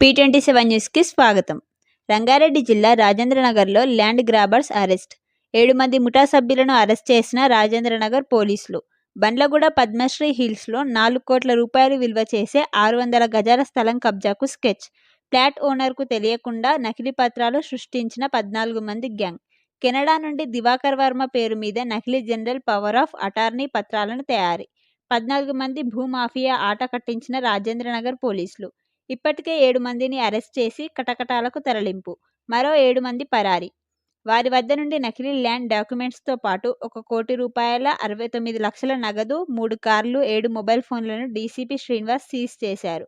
P twenty seven న్యూస్కి స్వాగతం. రంగారెడ్డి జిల్లా రాజేంద్రనగర్లో ల్యాండ్ గ్రాబర్స్ అరెస్ట్. ఏడు మంది ముఠా సభ్యులను అరెస్ట్ చేసిన రాజేంద్రనగర్ పోలీసులు. బండ్లగూడ పద్మశ్రీ హిల్స్లో నాలుగు కోట్ల రూపాయలు విలువ చేసే ఆరు వందల గజాల స్థలం కబ్జాకు స్కెచ్. ఫ్లాట్ ఓనర్కు తెలియకుండా నకిలీ పత్రాలు సృష్టించిన పద్నాలుగు మంది గ్యాంగ్. కెనడా నుండి దివాకర్ వర్మ పేరు మీద నకిలీ జనరల్ పవర్ ఆఫ్ అటార్నీ పత్రాలను తయారీ. పద్నాలుగు మంది భూమాఫియా ఆట కట్టించిన రాజేంద్రనగర్ పోలీసులు. ఇప్పటికే ఏడు మందిని అరెస్ట్ చేసి కటకటాలకు తరలింపు. మరో ఏడు మంది పరారీ. వారి వద్ద నుండి నకిలీ ల్యాండ్ డాక్యుమెంట్స్తో పాటు ఒక కోటి రూపాయల అరవై తొమ్మిది లక్షల నగదు మూడు కార్లు ఏడు మొబైల్ ఫోన్లను డీసీపీ శ్రీనివాస్ సీజ్ చేశారు.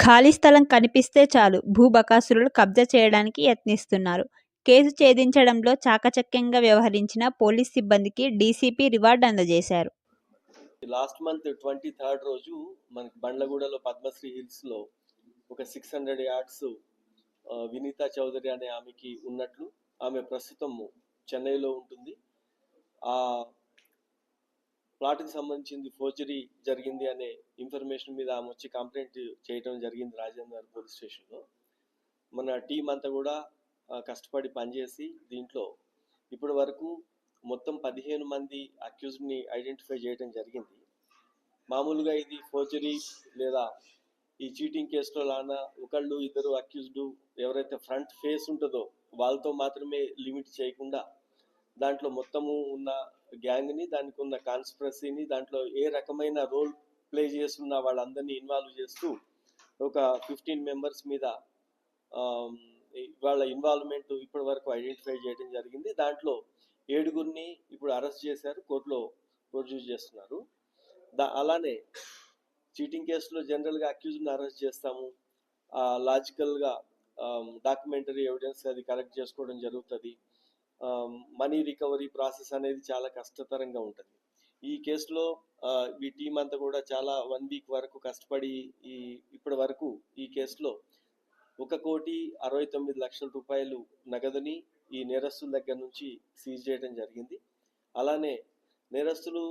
ఖాళీ స్థలం కనిపిస్తే చాలు భూ బకాసురులు కబ్జా చేయడానికి యత్నిస్తున్నారు. కేసు ఛేదించడంలో చాకచక్యంగా వ్యవహరించిన పోలీస్ సిబ్బందికి డీసీపీ రివార్డు అందజేశారు. లాస్ట్ మంత్ ట్వంటీ థర్డ్ రోజు మనకి బండ్లగూడలో పద్మశ్రీ హిల్స్లో ఒక six hundred yards Vineetha Chaudhary అనే ఆమెకి ఉన్నట్లు ఆమె ప్రస్తుతం చెన్నైలో ఉంటుంది. ఆ ప్లాట్కి సంబంధించింది ఫోర్జరీ జరిగింది అనే ఇన్ఫర్మేషన్ మీద ఆమె వచ్చి కంప్లైంట్ చేయడం జరిగింది రాజేంద్ర పోలీస్ స్టేషన్లో మన టీం అంతా కూడా కష్టపడి పనిచేసి దీంట్లో ఇప్పటి వరకు మొత్తం పదిహేను మంది అక్యూజ్ని ఐడెంటిఫై చేయడం జరిగింది. మామూలుగా ఇది ఫోర్జరీ లేదా ఈ చీటింగ్ కేసులో లానా ఒకళ్ళు ఇద్దరు అక్యూజ్డ్ ఎవరైతే ఫ్రంట్ ఫేస్ ఉంటుందో వాళ్ళతో మాత్రమే లిమిట్ చేయకుండా దాంట్లో మొత్తము ఉన్న గ్యాంగ్ని దానికి ఉన్న కాన్స్పరసీని దాంట్లో ఏ రకమైన రోల్ ప్లే చేస్తున్న వాళ్ళందరినీ ఇన్వాల్వ్ చేస్తూ ఒక ఫిఫ్టీన్ మెంబర్స్ మీద వాళ్ళ ఇన్వాల్వ్మెంట్ ఇప్పటి వరకు ఐడెంటిఫై చేయడం జరిగింది. దాంట్లో ఏడుగురిని ఇప్పుడు అరెస్ట్ చేశారు కోర్టులో ప్రొడ్యూస్ చేస్తున్నారు. దా అలానే చీటింగ్ కేసులో జనరల్గా అక్యూజ్ని అరెస్ట్ చేస్తాము. లాజికల్గా డాక్యుమెంటరీ ఎవిడెన్స్ అది కలెక్ట్ చేసుకోవడం జరుగుతుంది. మనీ రికవరీ ప్రాసెస్ అనేది చాలా కష్టతరంగా ఉంటుంది. ఈ కేసులో ఈ టీం అంతా కూడా చాలా వన్ వీక్ వరకు కష్టపడి ఈ ఇప్పటి వరకు ఈ కేసులో ఒక కోటి అరవై తొమ్మిది లక్షల రూపాయలు నగదుని ఈ నేరస్తుల దగ్గర నుంచి సీజ్ చేయడం జరిగింది. అలానే నేరస్తులు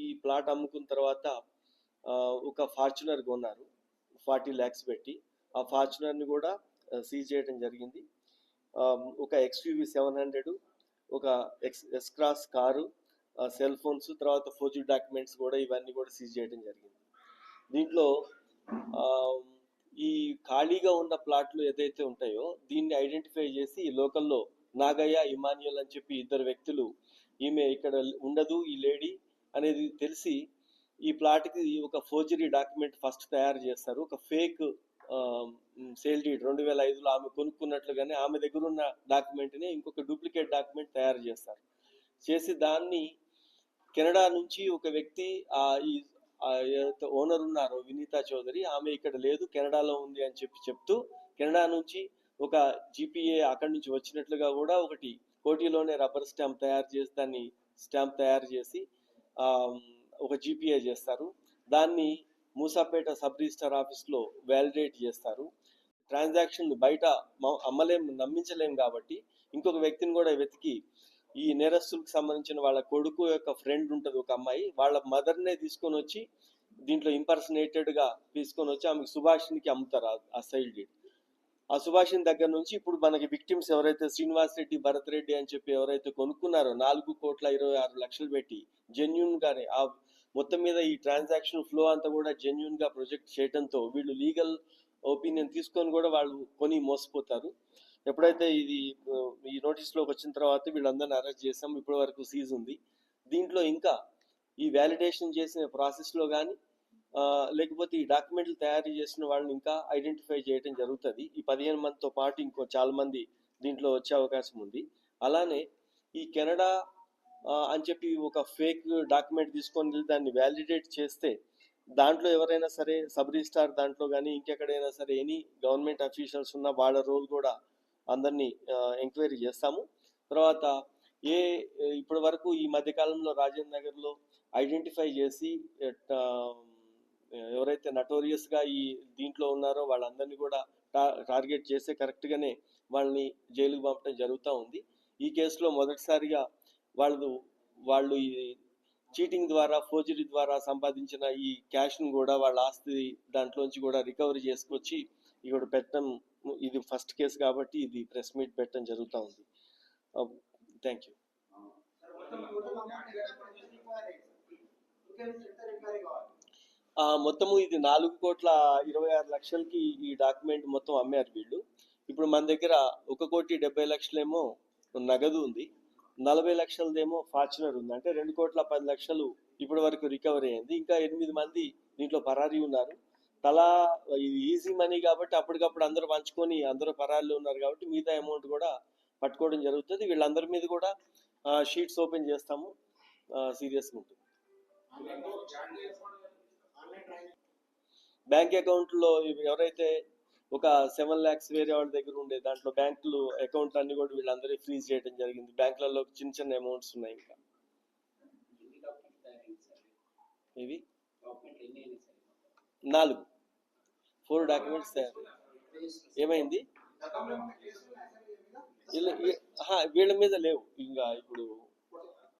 ఈ ప్లాట్ అమ్ముకున్న తర్వాత ఒక ఫార్చునర్ కొన్నారు. ఫార్టీ ల్యాక్స్ పెట్టి. ఆ ఫార్చునర్ని కూడా సీజ్ చేయడం జరిగింది. ఒక ఎక్స్యూవి సెవెన్ హండ్రెడ్ ఒక X S cross car cell phones తర్వాత ఫోర్జీ డాక్యుమెంట్స్ కూడా ఇవన్నీ కూడా సీజ్ చేయడం జరిగింది. దీంట్లో ఈ ఖాళీగా ఉన్న ప్లాట్లు ఏదైతే ఉంటాయో దీన్ని ఐడెంటిఫై చేసి లోకల్లో నాగయ్య ఇమాన్యుల్ అని చెప్పి ఇద్దరు వ్యక్తులు ఈమె ఇక్కడ ఉండదు ఈ లేడీ అనేది తెలిసి ఈ ప్లాట్కి ఒక ఫోర్జరీ డాక్యుమెంట్ ఫస్ట్ తయారు చేస్తారు ఒక ఫేక్ సేల్ డీడ్ రెండు వేల ఐదులో ఆమె కొనుక్కున్నట్లుగానే ఆమె దగ్గర ఉన్న డాక్యుమెంట్ని ఇంకొక డూప్లికేట్ డాక్యుమెంట్ తయారు చేస్తారు చేసి దాన్ని కెనడా నుంచి ఒక వ్యక్తి ఆ ఈ ఓనర్ ఉన్నారో వినీతా చౌదరి ఆమె ఇక్కడ లేదు కెనడాలో ఉంది అని చెప్పి చెప్తూ కెనడా నుంచి ఒక జీపీఏ అక్కడి నుంచి వచ్చినట్లుగా కూడా ఒకటి కోటిలోనే రబ్బర్ స్టాంప్ తయారు చేసి దాన్ని స్టాంప్ తయారు చేసి ఆ, ఒక జీపీఏ చేస్తారు. దాన్ని మూసాపేట సబ్ రిజిస్టర్ ఆఫీస్లో వ్యాలిడేట్ చేస్తారు. ట్రాన్సాక్షన్ బయట అమ్మలేం నమ్మించలేం కాబట్టి ఇంకొక వ్యక్తిని కూడా వెతికి ఈ నేరస్తులకు సంబంధించిన వాళ్ళ కొడుకు యొక్క ఫ్రెండ్ ఉంటుంది ఒక అమ్మాయి. వాళ్ళ మదర్నే తీసుకొని వచ్చి దీంట్లో ఇంపర్సనేటెడ్గా గా తీసుకొని వచ్చి ఆమెకు సుభాషిణికి అమ్ముతారు ఆ- సైల్డ్ సైల్ డీడ్. ఆ సుభాషిణి దగ్గర నుంచి ఇప్పుడు మనకి విక్టిమ్స్ ఎవరైతే శ్రీనివాస్ రెడ్డి భరత్ రెడ్డి అని చెప్పి ఎవరైతే కొనుక్కున్నారో నాలుగు కోట్ల ఇరవై ఆరు లక్షలు పెట్టి జెన్యున్ గానే ఆ మొత్తం మీద ఈ ట్రాన్సాక్షన్ ఫ్లో అంతా కూడా జెన్యున్గా ప్రొజెక్ట్ చేయడంతో వీళ్ళు లీగల్ ఒపీనియన్ తీసుకొని కూడా వాళ్ళు కొని మోసపోతారు. ఎప్పుడైతే ఇది ఈ notice వచ్చిన తర్వాత వీళ్ళందరిని అరెస్ట్ చేసాం ఇప్పటి వరకు సీజ్ ఉంది. దీంట్లో ఇంకా ఈ వ్యాలిడేషన్ చేసిన ప్రాసెస్లో కానీ లేకపోతే ఈ డాక్యుమెంట్లు తయారు చేసిన వాళ్ళని ఇంకా ఐడెంటిఫై చేయడం జరుగుతుంది. ఈ పదిహేను మందితో పాటు ఇంకో చాలా మంది దీంట్లో వచ్చే అవకాశం ఉంది. అలానే ఈ కెనడా అని చెప్పి ఒక ఫేక్ డాక్యుమెంట్ తీసుకొని వెళ్ళి దాన్ని వ్యాలిడేట్ చేస్తే దాంట్లో ఎవరైనా సరే సబ్ రిజిస్టార్ దాంట్లో కానీ ఇంకెక్కడైనా సరే ఎనీ గవర్నమెంట్ అఫీషియల్స్ ఉన్న వాళ్ళ రోల్ కూడా అందరినీ ఎంక్వైరీ చేస్తాము. తర్వాత ఏ ఇప్పటి వరకు ఈ మధ్యకాలంలో రాజేంద్ర నగర్లో ఐడెంటిఫై చేసి ఎవరైతే నటోరియస్గా ఈ దీంట్లో ఉన్నారో వాళ్ళందరినీ కూడా టా- టార్గెట్ చేస్తే కరెక్ట్గానే వాళ్ళని జైలుకు పంపడం జరుగుతూ ఉంది. ఈ కేసులో మొదటిసారిగా వాళ్ళు వాళ్ళు ఈ చీటింగ్ ద్వారా ఫోర్జరీ ద్వారా సంపాదించిన ఈ క్యాష్ను కూడా వాళ్ళ ఆస్తి దాంట్లోంచి కూడా రికవరీ చేసుకొచ్చి ఇక్కడ పెట్టడం ఇది ఫస్ట్ కేసు కాబట్టి ఇది ప్రెస్ మీట్ పెట్టడం జరుగుతూ ఉంది. Thank you. ఆ, మొత్తము ఇది నాలుగు కోట్ల ఇరవై ఆరు లక్షలకి ఈ డాక్యుమెంట్ మొత్తం అమ్మారు వీళ్ళు. ఇప్పుడు మన దగ్గర ఒక కోటి డెబ్బై లక్షలేమో నగదు ఉంది. నలభై లక్షలదేమో ఫార్చునర్ ఉంది. అంటే రెండు కోట్ల పది లక్షలు ఇప్పటి వరకు రికవరీ అయింది. ఇంకా ఎనిమిది మంది దీంట్లో పరారీ ఉన్నారు. తలా ఇది ఈజీ మనీ కాబట్టి అప్పటికప్పుడు అందరూ పంచుకొని అందరూ పరారీలో ఉన్నారు కాబట్టి మిగతా అమౌంట్ కూడా పట్టుకోవడం జరుగుతుంది. వీళ్ళందరి మీద కూడా షీట్స్ ఓపెన్ చేస్తాము. సీరియస్గా ఉంటుంది. బ్యాంక్ అకౌంట్లో ఎవరైతే ఒక సెవెన్ ల్యాక్స్ వేరే వాళ్ళ దగ్గర ఉండే దాంట్లో బ్యాంకులు అకౌంట్లు అన్ని కూడా వీళ్ళందరూ ఫ్రీజ్ చేయడం జరిగింది. బ్యాంకులలో చిన్న చిన్న అమౌంట్స్ ఉన్నాయి ఇంకా. ఇవి నాలుగు. ఫోర్ డాక్యుమెంట్స్ తయారు. ఏమైంది? వీళ్ళ మీద లేవు. ఇంకా ఇప్పుడు